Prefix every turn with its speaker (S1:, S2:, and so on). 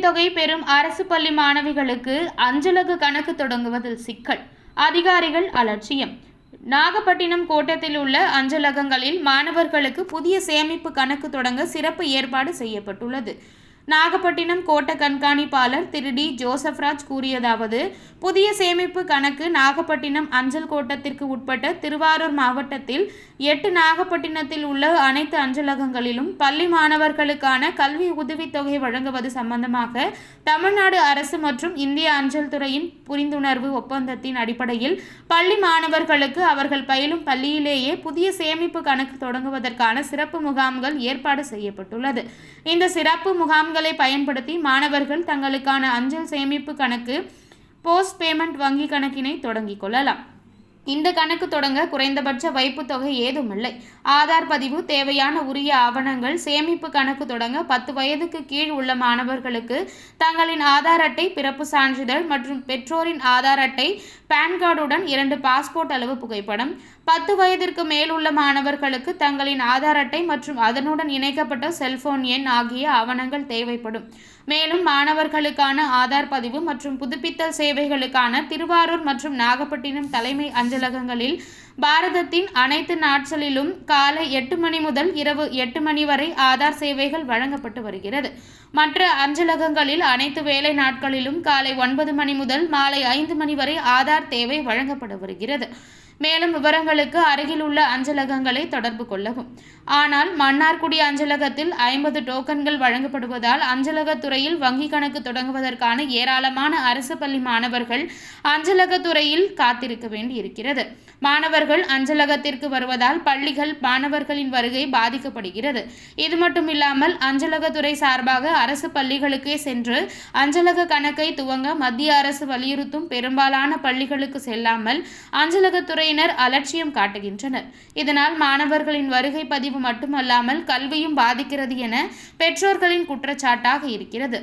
S1: பெறும் அரசு பள்ளி மாணவிகளுக்கு அஞ்சலக கணக்கு தொடங்குவதில் சிக்கல். அதிகாரிகள் அலட்சியம். நாகப்பட்டினம் கோட்டத்தில் உள்ள அஞ்சலகங்களில் மாணவர்களுக்கு புதிய சேமிப்பு கணக்கு தொடங்க சிறப்பு ஏற்பாடு செய்யப்பட்டுள்ளது. நாகப்பட்டினம் கோட்ட கண்காணிப்பாளர் திரு. டி. ஜோசப்ராஜ் கூறியதாவது புதிய சேமிப்பு கணக்கு நாகப்பட்டினம் அஞ்சல் கோட்டத்திற்கு உட்பட்ட திருவாரூர் மாவட்டத்தில் எட்டு நாகப்பட்டினத்தில் உள்ள அனைத்து அஞ்சலகங்களிலும் பள்ளி மாணவர்களுக்கான கல்வி உதவித்தொகை வழங்குவது சம்பந்தமாக தமிழ்நாடு அரசு மற்றும் இந்திய அஞ்சல் துறையின் புரிந்துணர்வு ஒப்பந்தத்தின் அடிப்படையில் பள்ளி மாணவர்களுக்கு அவர்கள் பயிலும் பள்ளியிலேயே புதிய சேமிப்பு கணக்கு தொடங்குவதற்கான சிறப்பு முகாம்கள் ஏற்பாடு செய்யப்பட்டுள்ளது. இந்த சிறப்பு முகாம் முகாம்களை பயன்படுத்தி மாணவர்கள் தங்களுக்கான அஞ்சல் சேமிப்பு கணக்கு போஸ்ட் பேமெண்ட் வங்கி கணக்கினை தொடங்கிக் கொள்ளலாம். இந்த கணக்கு தொடங்க குறைந்தபட்ச வைப்புத் தொகை ஏதுமில்லை. ஆதார் பதிவு தேவையான உரிய ஆவணங்கள் சேமிப்பு கணக்கு தொடங்க பத்து வயதுக்கு கீழ் உள்ள மாணவர்களுக்கு தங்களின் ஆதார் அட்டை பிறப்பு சான்றிதழ் மற்றும் பெற்றோரின் ஆதார் அட்டை பான் கார்டுடன் இரண்டு பாஸ்போர்ட் அளவு புகைப்படம் பத்து வயதிற்கு மேல் உள்ள மாணவர்களுக்கு தங்களின் ஆதார் அட்டை மற்றும் அதனுடன் இணைக்கப்பட்ட செல்போன் எண் ஆகிய ஆவணங்கள் தேவைப்படும். மேலும் மாணவர்களுக்கான ஆதார் பதிவு மற்றும் புதுப்பித்தல் சேவைகளுக்கான திருவாரூர் மற்றும் நாகப்பட்டினம் தலைமை அஞ்சலகங்களில் பாரதத்தின் அனைத்து நாட்களிலும் காலை எட்டு மணி முதல் இரவு எட்டு மணி வரை ஆதார் சேவைகள் வழங்கப்பட்டு வருகிறது. மற்ற அஞ்சலகங்களில் அனைத்து வேலை நாட்களிலும் காலை ஒன்பது மணி முதல் மாலை ஐந்து மணி வரை ஆதார் தேவை வழங்கப்பட்டு வருகிறது. மேலும் விவரங்களுக்கு அருகில் உள்ள அஞ்சலகங்களை தொடர்பு கொள்ளவும். ஆனால் மன்னார்குடி அஞ்சலகத்தில் ஐம்பது டோக்கன்கள் வழங்கப்படுவதால் அஞ்சலகத்துறையில் வங்கி கணக்கு தொடங்குவதற்கான ஏராளமான அரசு பள்ளி மாணவர்கள் அஞ்சலகத்துறையில் காத்திருக்க வேண்டி இருக்கிறது மாணவர்கள் அஞ்சலகத்திற்கு வருவதால் பள்ளிகள் மாணவர்களின் வருகை பாதிக்கப்படுகிறது. இது மட்டுமில்லாமல் அஞ்சலகத்துறை சார்பாக அரசு பள்ளிகளுக்கே சென்று அஞ்சலக கணக்கை துவங்க மத்திய அரசு வலியுறுத்தும் பெரும்பாலான பள்ளிகளுக்கு செல்லாமல் அஞ்சலகத்துறையினர் அலட்சியம் காட்டுகின்றனர். இதனால் மாணவர்களின் வருகை பதிவு மட்டுமல்லாமல் கல்வியும் பாதிக்கிறது என பெற்றோர்களின் குற்றச்சாட்டாக இருக்கிறது.